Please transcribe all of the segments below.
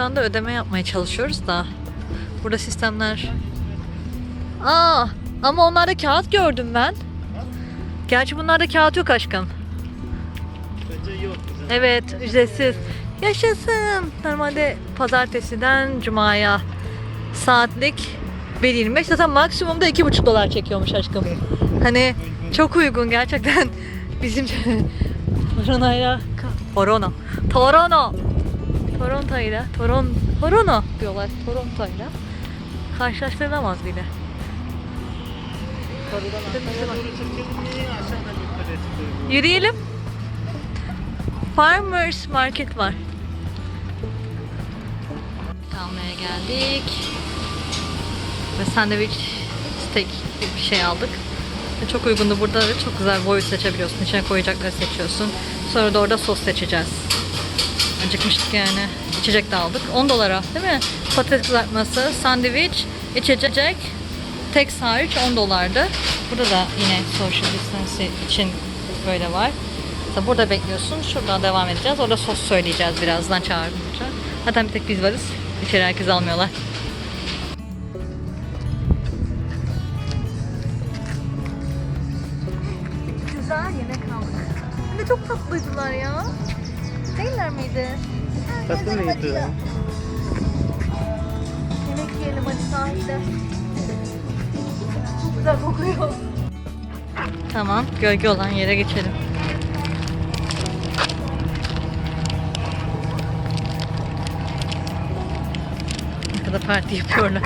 Şu anda ödeme yapmaya çalışıyoruz da burada sistemler Aa ama onlarda kağıt gördüm ben. Gerçi bunlarda kağıt yok aşkım. Bence yok. Evet, ücretsiz. Yaşasın. Normalde pazartesiden cumaya saatlik 1.25 zaten maksimumda 2,5 dolar çekiyormuş aşkım. Hani çok uygun gerçekten bizim Toronto'yla Toronto Toronto Toronto'yla Toron Toronto diyorlar Toronto'yla karşılaştırılamaz bile. Yürüyelim. Farmers Market var. Almaya geldik. Ve sandviç steak gibi bir şey aldık. Ve çok uygundu. Burada çok güzel boy seçebiliyorsun. İçine koyacakları seçiyorsun. Sonra da orada sos seçeceğiz. Acıkmıştık yani. İçecek de aldık. 10 dolara değil mi? Patates kızartması, sandviç, içecek, tek hariç 10 dolardı. Burada da yine social distance için böyle var. Mesela burada bekliyorsun. Şuradan devam edeceğiz. Orada sos söyleyeceğiz birazdan çağırınca. Zaten bir tek biz varız. İçeri herkes almıyorlar. Güzel yemek aldık. De çok tatlıydılar ya. Değiller miydi? Tatlı mıydı? Yemek yiyelim hadi sahilde. Çok güzel kokuyor. Tamam, gölge olan yere geçelim. Ne kadar parti yapıyorlar.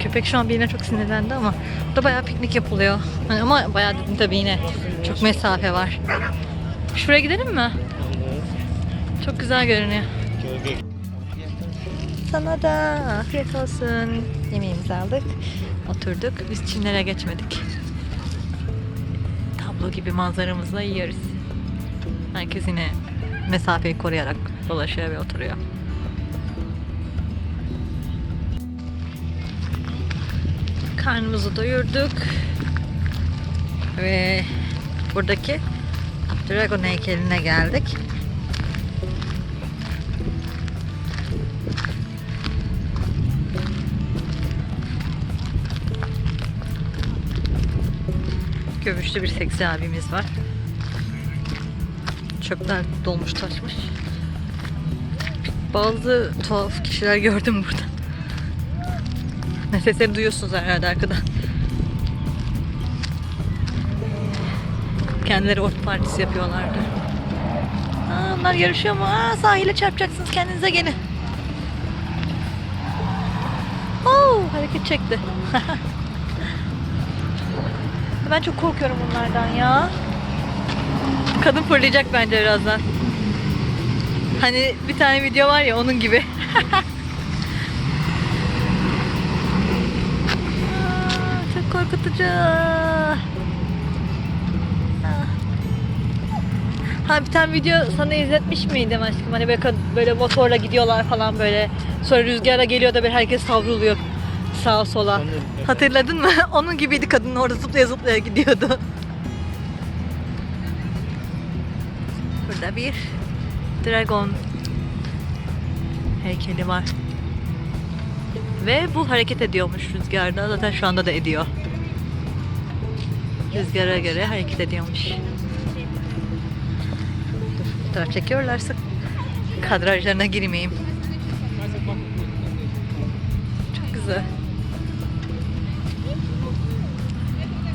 Köpek şu an birine çok sinirlendi ama burada bayağı piknik yapılıyor. Hani ama bayağı dedim tabii yine çok mesafe var. Şuraya gidelim mi? Çok güzel görünüyor. Sana da afiyet olsun. Yemeğimizi aldık. Oturduk. Biz Çinlere geçmedik. Tablo gibi manzaramızla yiyoruz. Herkes yine mesafeyi koruyarak dolaşıyor ve oturuyor. Karnımızı doyurduk. Ve buradaki Dragon heykeline geldik. Göbüşlü bir seksi abimiz var. Çöpler dolmuş taşmış. Bazı tuhaf kişiler gördüm burada. Nefeslerini duyuyorsunuz herhalde arkadan. Kendileri ort partisi yapıyorlardı. Aa, onlar yarışıyor mu? Aa, sahile çarpacaksınız kendinize gelin. Oo, hareket çekti. Ben çok korkuyorum bunlardan ya. Kadın fırlayacak bence birazdan. Hani bir tane video var ya onun gibi. Aa, çok korkutucu. Ha bir tane video sana izletmiş miydim aşkım? Hani böyle, böyle motorla gidiyorlar falan böyle. Sonra rüzgara geliyor da böyle herkes savruluyor sağa sola. Hatırladın mı? Onun gibiydi kadın orada zıplaya zıplaya gidiyordu. Burada bir dragon heykeli var. Ve bu hareket ediyormuş rüzgarda. Zaten şu anda da ediyor. Rüzgara göre hareket ediyormuş. Fotoğraf çekiyorlarsa kadrajlarına girmeyeyim. Çok güzel.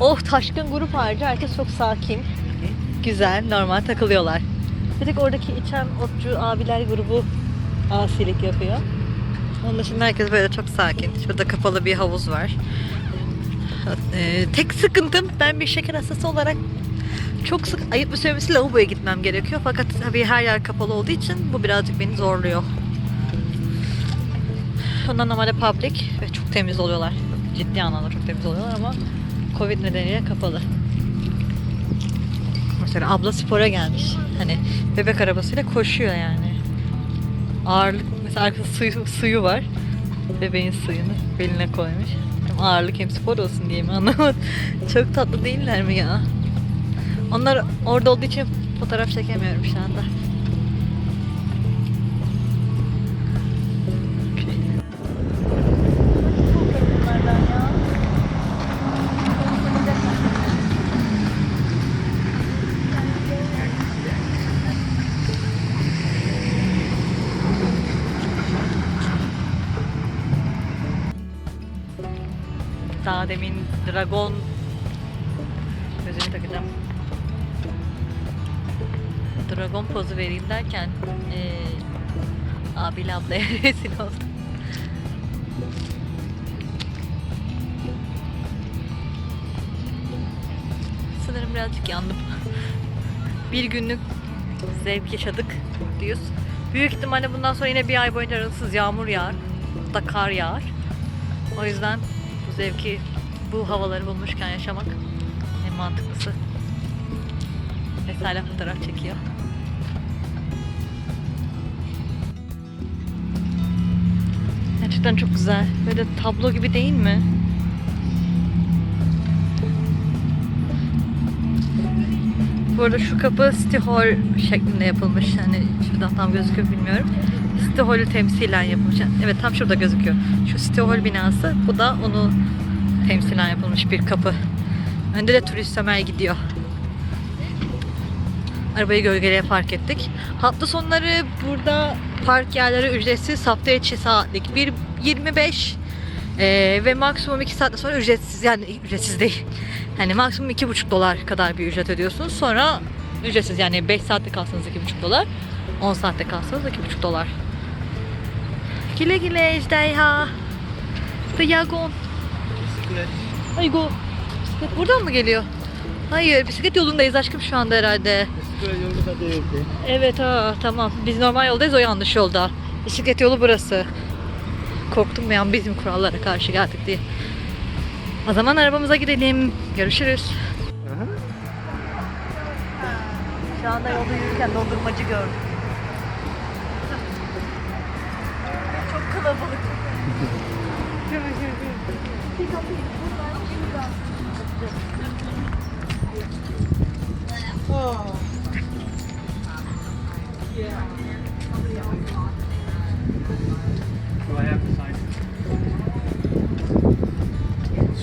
Oh taşkın grup harici herkes çok sakin. Güzel, normal takılıyorlar. Bir tek oradaki içen otçu abiler grubu asilik yapıyor. Onun dışında herkes böyle çok sakin. Şurada kapalı bir havuz var. Ee, tek sıkıntım ben bir şeker hastası olarak çok sık ayıp bir söylemesi lavaboya gitmem gerekiyor. Fakat tabii her yer kapalı olduğu için bu birazcık beni zorluyor. Ondan normalde public ve çok temiz oluyorlar. Ciddi anlamda çok temiz oluyorlar ama Covid nedeniyle kapalı. Mesela abla spora gelmiş. Hani bebek arabasıyla koşuyor yani. Ağırlık mesela arkasında suyu, suyu var. bebeğin suyunu beline koymuş. Hem ağırlık hem spor olsun diye mi anlamadım. Çok tatlı değiller mi ya? Onlar orada olduğu için fotoğraf çekemiyorum şu anda. Daha demin dragon gözümü takacağım. Dragon pozu vereyim derken eee abiyle ablaya rezil oldum. Sanırım birazcık yandım. Bir günlük zevk yaşadık diyoruz. Büyük ihtimalle bundan sonra yine bir ay boyunca aralıksız yağmur yağar. Da kar yağar. O yüzden zevki, bu havaları bulmuşken yaşamak en mantıklısı. Mesela fotoğraf çekiyor. Gerçekten çok güzel. Böyle tablo gibi değil mi? Bu arada şu kapı City Hall şeklinde yapılmış. Yani şuradan tam gözüküyor bilmiyorum. City Hall'ü temsilen yapılmış. Evet tam şurada gözüküyor. Şu City Hall binası. Bu da onu temsilen yapılmış bir kapı. Önde de turist Ömer gidiyor. Arabayı gölgeliğe park ettik. Hafta sonları burada park yerleri ücretsiz. Hafta içi saatlik 1.25 ee, ve maksimum 2 saatten sonra ücretsiz yani ücretsiz değil. Yani maksimum 2,5 dolar kadar bir ücret ödüyorsunuz. Sonra ücretsiz yani 5 saatte kalsanız 2,5 dolar. 10 saatte kalsanız 2,5 dolar. Güle güle ejderha. Dragon. Bisiklet. Aygo. Bisiklet buradan mı geliyor? Hayır bisiklet yolundayız aşkım şu anda herhalde. Bisiklet yolu da değildi. Evet ha tamam. Biz normal yoldayız o yanlış yolda. Bisiklet yolu burası. Korktum bir an bizim kurallara karşı geldik diye. O zaman arabamıza gidelim. Görüşürüz. Aha. Şu anda yolda yürürken dondurmacı gördüm.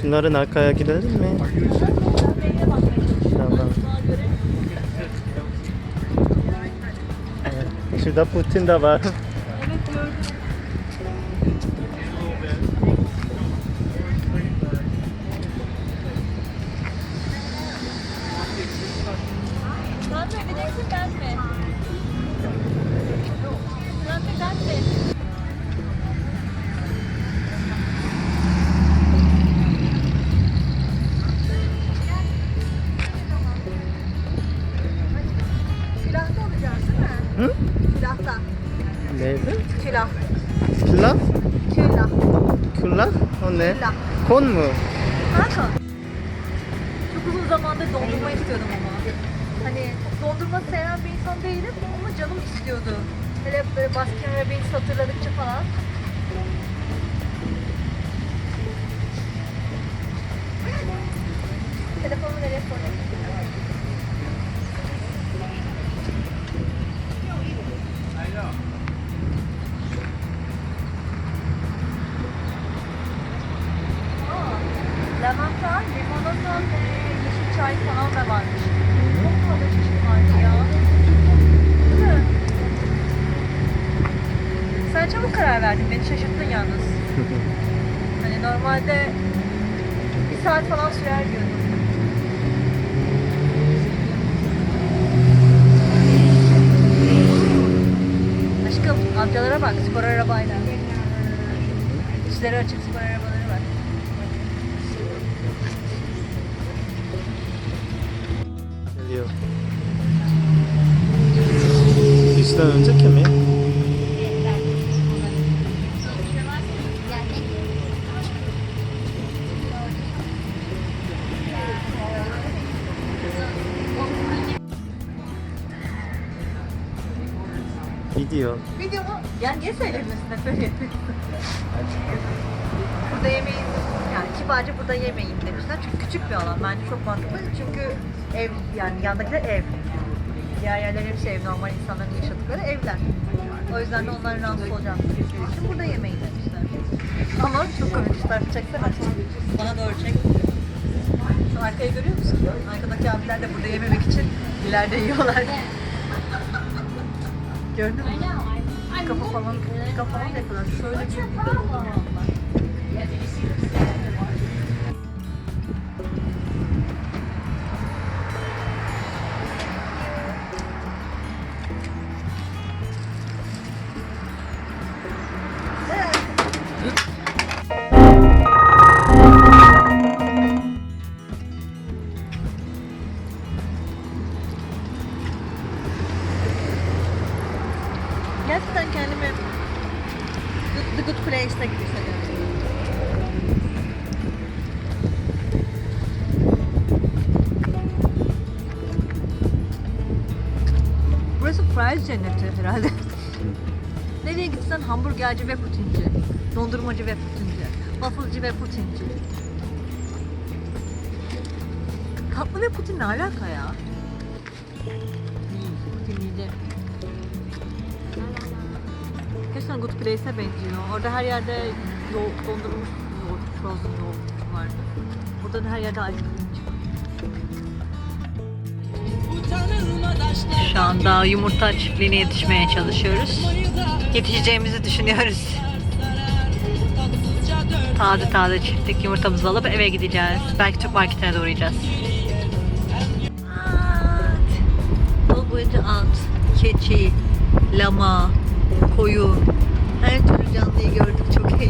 Şunların arkaya gidelim mi? Tamam. Şurada Putin de var. Külah? O ne? Külah. Kon mu? Kanka. Çok uzun zamandır dondurma istiyordum ama. Hani dondurma seven bir insan değilim ama canım istiyordu. Hele böyle Baskin Robbins hatırladıkça falan. Telefonumu nereye koydum? Bak spor arabayla. İçleri açık spor arabaları var. Geliyor. Önceki mi? Gidiyor. Video mu? Ya niye söylemiyorsun? Böyle yapıyorsun. Burada yemeyin, yani kibarca burada yemeyin demişler. Çünkü küçük bir alan. Bence çok mantıklı. Çünkü ev, yani yandakiler ev. Diğer yerler hepsi ev. Normal insanların yaşadıkları evler. O yüzden de onların rahatsız olacağını düşündüğü için burada yemeyin demişler. Ama çok komik şu tarafı çeksene. Bana doğru çek. Şu arkayı görüyor musun? Arkadaki abiler de burada yememek için ileride yiyorlar. Gördün mü? Kafa falan, kafa falan yapıyorlar. Şöyle bir Fries cenneti herhalde. Nereye gitsen hamburgerci ve putinci, dondurmacı ve putinci, wafflecı ve putinci. Tatlı ve putin ne alaka ya? Putin yiyeceğim. Gerçekten Good Place'e benziyor. Orada her yerde yoğurt, dondurulmuş yoğurt, frozen yoğurt vardı. Burada da her yerde ice Şu anda yumurta çiftliğine yetişmeye çalışıyoruz. Yetişeceğimizi düşünüyoruz. Taze taze çiftlik yumurtamızı alıp eve gideceğiz. Belki Türk marketine de uğrayacağız. At. Boyunca at, keçi, lama, koyu, her türlü canlıyı gördük. Çok eğlenceli.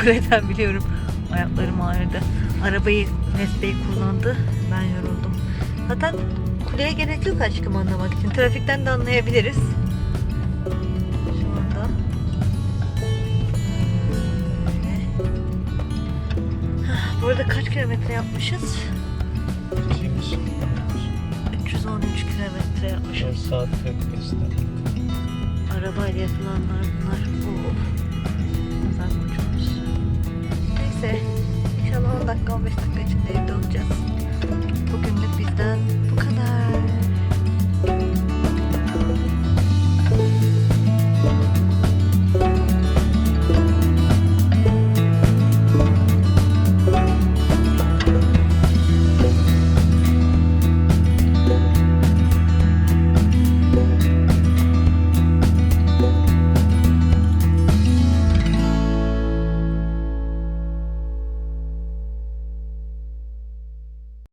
Kuleden biliyorum. Ayaklarım ağrıdı. Arabayı Nesbey kullandı. Ben yoruldum. Zaten kuleye gerek yok aşkım anlamak için. Trafikten de anlayabiliriz. Şu anda. Bu arada kaç kilometre yapmışız? 313 kilometre yapmışız. Saat 45'te. Arabayla yapılanlar bunlar. Of. Neyse. İnşallah 10 dakika 15 dakika içinde evde olacağız. Bugünlük bizden